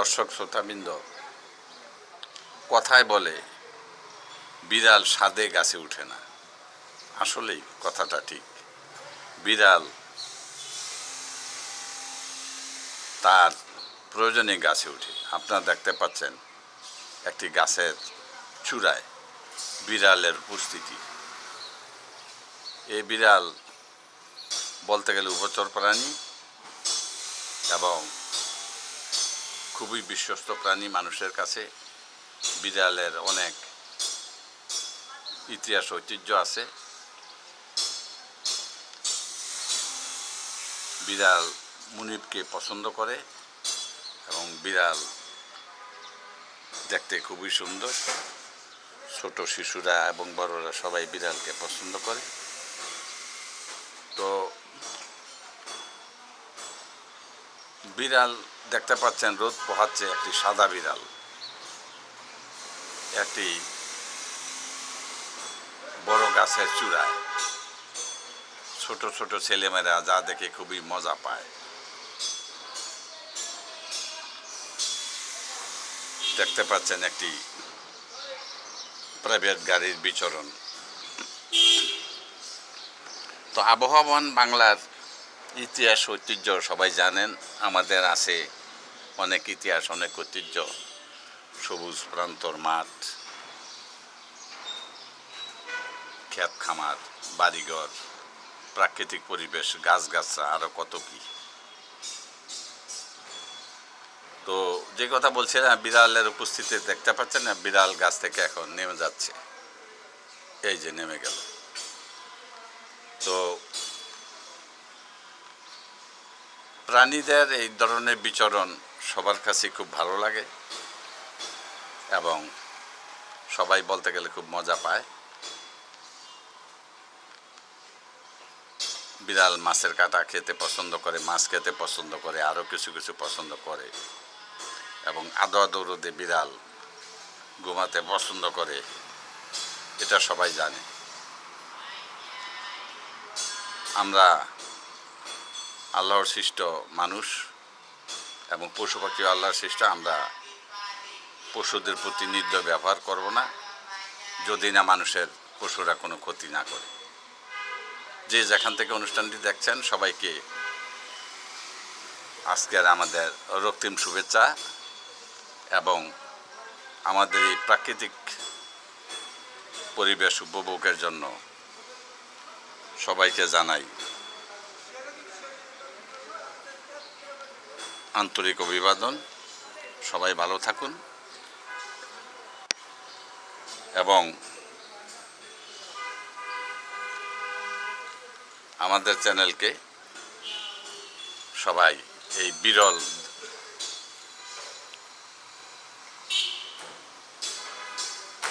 দর্শক শ্রোতাবৃন্দ, কথায় বলে, বিড়াল স্বাদে গাছে উঠে না। আসলেই কথাটা ঠিক। বিড়াল তার প্রয়োজনে গাছে উঠে। আপনারা দেখতে পাচ্ছেন একটি গাছের চূড়ায় বিড়ালের উপস্থিতি। এই বিড়াল বলতে গেলে উভচর প্রাণী এবং খুবই বিশ্বস্ত প্রাণী মানুষের কাছে। বিড়ালের অনেক ইতিহাস, ঐতিহ্য আছে। বিড়াল মুনিবকে পছন্দ করে এবং বিড়াল দেখতে খুবই সুন্দর। ছোট শিশুরা এবং বড়রা সবাই বিড়ালকে পছন্দ করে। তো বিড়াল দেখতে পাচ্ছেন রোদ পোহাচ্ছে একটি সাদা বিড়াল। একটি বড় গাছের চূড়ায়। ছোট ছোট ছেলেমেয়েরা যা দেখে খুবই মজা পায়। দেখতে পাচ্ছেন একটি প্রাইভেট গাড়ির বিচরণ। তো আবহাওয়ান বাংলার ইতিহাস, ঐতিহ্য সবাই জানেন, আমাদের আছে অনেক ইতিহাস, অনেক ঐতিহ্য। সবুজ প্রান্তর মাঠ ক্ষেত খামার, বাড়িঘর, প্রাকৃতিক পরিবেশ গাছগাছরা আরও কত কি। তো যে কথা বলছিলাম, বিড়ালের উপস্থিতি দেখতে পাচ্ছেন না? বিড়াল গাছ থেকে এখন নেমে যাচ্ছে। এই যে নেমে গেল। তো প্রাণীদের এই ধরনের বিচরণ সবার কাছে খুব ভালো লাগে এবং সবাই বলতে গেলে খুব মজা পায়। বিড়াল মাছের কাটা খেতে পছন্দ করে, মাছ খেতে পছন্দ করে, আরও কিছু কিছু পছন্দ করে এবং আদো আদো রোদে বিড়াল ঘুমাতে পছন্দ করে, এটা সবাই জানে। আমরা আল্লাহর সৃষ্ট মানুষ। এবং পশু পাখি আল্লাহর সৃষ্ট, আমরা পশুদের প্রতি নির্দয় ব্যবহার করব না, যদি না মানুষের পশুরা কোনো ক্ষতি না করে। যে যেখান থেকে অনুষ্ঠানটি দেখছেন, সবাইকে আজকের আমাদের রক্তিম শুভেচ্ছা এবং আমাদের এই প্রাকৃতিক পরিবেশ উপভোগের জন্য সবাইকে জানাই আন্তরিক অভিবাদন। সবাই ভালো থাকুন। এবং আমাদের চ্যানেলকে সবাই এই বিরল